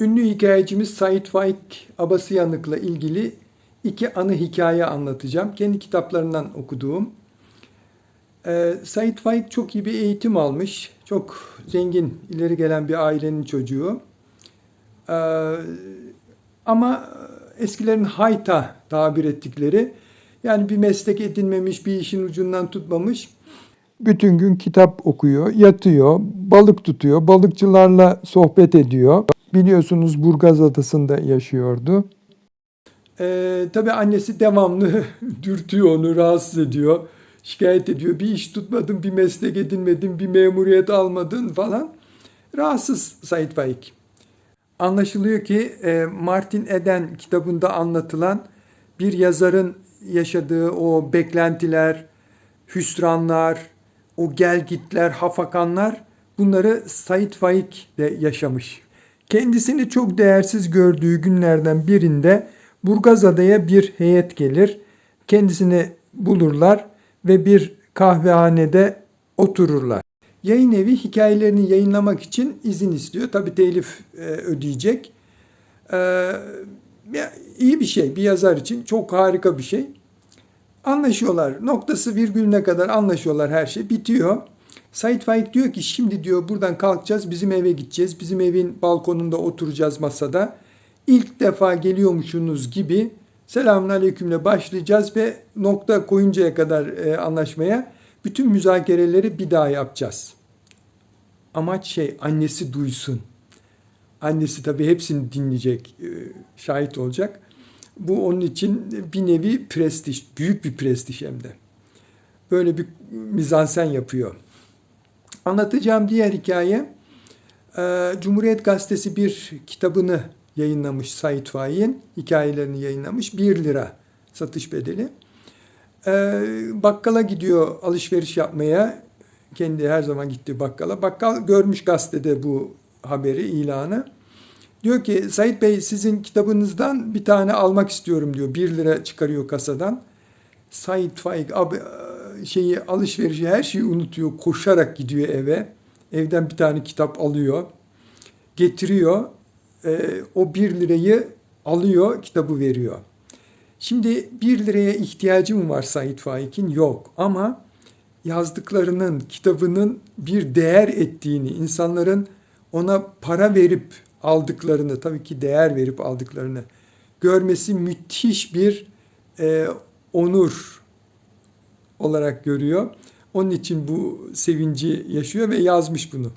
Ünlü hikayecimiz Said Faik Abasıyanık'la ilgili iki anı hikaye anlatacağım. Kendi kitaplarından okuduğum. Ee, Said Faik çok iyi bir eğitim almış. Çok zengin, ileri gelen bir ailenin çocuğu. Ee, ama eskilerin hayta tabir ettikleri, yani bir meslek edinmemiş, bir işin ucundan tutmamış. Bütün gün kitap okuyor, yatıyor, balık tutuyor, balıkçılarla sohbet ediyor. Biliyorsunuz Burgaz Adası'nda yaşıyordu. Ee, tabii annesi devamlı dürtüyor onu, rahatsız ediyor, şikayet ediyor. Bir iş tutmadın, bir meslek edinmedin, bir memuriyet almadın falan. Rahatsız Said Faik. Anlaşılıyor ki e, Martin Eden kitabında anlatılan bir yazarın yaşadığı o beklentiler, hüsranlar, o gelgitler, hafakanlar bunları Said Faik de yaşamış. Kendisini çok değersiz gördüğü günlerden birinde Burgazada'ya bir heyet gelir. Kendisini bulurlar ve bir kahvehanede otururlar. Yayın evi hikayelerini yayınlamak için izin istiyor. Tabii telif e, ödeyecek. E, iyi bir şey bir yazar için. Çok harika bir şey. Anlaşıyorlar. Noktası virgülüne kadar anlaşıyorlar her şey. Bitiyor. Said Faik diyor ki şimdi diyor buradan kalkacağız bizim eve gideceğiz. Bizim evin balkonunda oturacağız masada. İlk defa geliyormuşsunuz gibi selamun aleykümle başlayacağız ve nokta koyuncaya kadar e, anlaşmaya bütün müzakereleri bir daha yapacağız. Amaç şey annesi duysun. Annesi tabii hepsini dinleyecek, e, şahit olacak. Bu onun için bir nevi prestij, büyük bir prestij hem de. Böyle bir mizansen yapıyor. Anlatacağım diğer hikaye, e, Cumhuriyet Gazetesi bir kitabını yayınlamış Said Faik'in, hikayelerini yayınlamış. 1 lira satış bedeli. E, bakkala gidiyor alışveriş yapmaya. Kendi her zaman gitti bakkala. Bakkal görmüş gazetede bu haberi, ilanı. Diyor ki Said Bey sizin kitabınızdan bir tane almak istiyorum diyor. 1 lira çıkarıyor kasadan. Said Faik abi şeyi alışverişi her şeyi unutuyor. Koşarak gidiyor eve. Evden bir tane kitap alıyor. Getiriyor. E, o 1 lirayı alıyor, kitabı veriyor. Şimdi 1 liraya ihtiyacı mı var Said Faik'in? Yok. Ama yazdıklarının, kitabının bir değer ettiğini, insanların ona para verip aldıklarını, tabii ki değer verip aldıklarını görmesi müthiş bir e, onur olarak görüyor. Onun için bu sevinci yaşıyor ve yazmış bunu.